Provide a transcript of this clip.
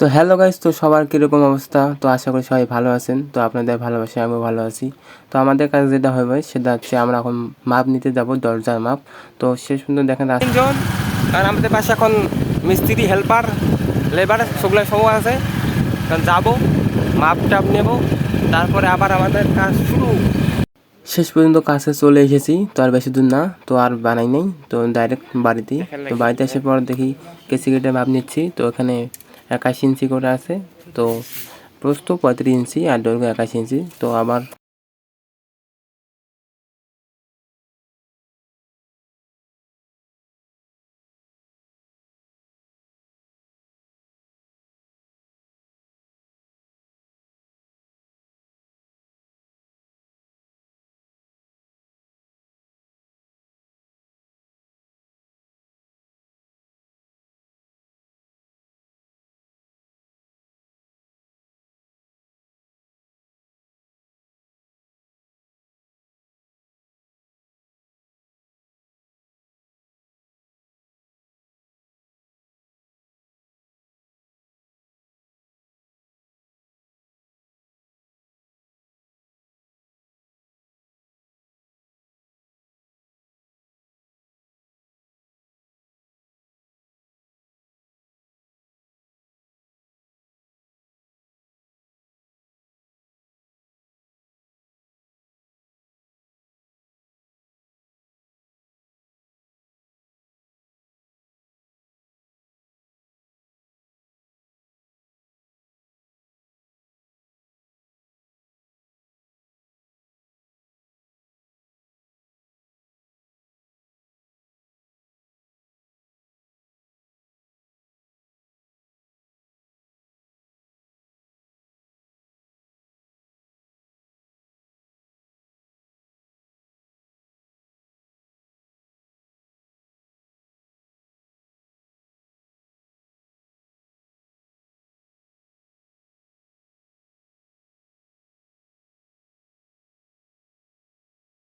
তো hello guys তো সবার কীরকম অবস্থা? তো আশা করি সবাই ভালো আছেন। তো আপনাদের ভালোবাসে আমিও ভালো আছি। তো আমাদের কাছে যেটা হবে সেটা হচ্ছে আমরা এখন মাপ নিতে যাব দরজার মাপ তো সে সুন্দর দেখেন তিনজন কারণ আমাদের পাশে এখন মিস্ত্রি হেল্পার লেবার সবগুলো সব আছে। কারণ যাব মাপ টাপ নেব তারপরে আবার আমাদের কাজ শুরু। শেষ পর্যন্ত কাছে চলে এসেছি তো আর বেশি দূর না তো আর বানাই নেই তো ডাইরেক্ট বাড়িতে তো বাড়িতে এসে পর দেখি কেসি কেটে মাপ নিচ্ছি তো এখানে একাশি ইঞ্চি করে আছে। তো প্রস্থ পঁয়ত্রিশ ইঞ্চি আর দৈর্ঘ্য একাশি ইঞ্চি। তো আবার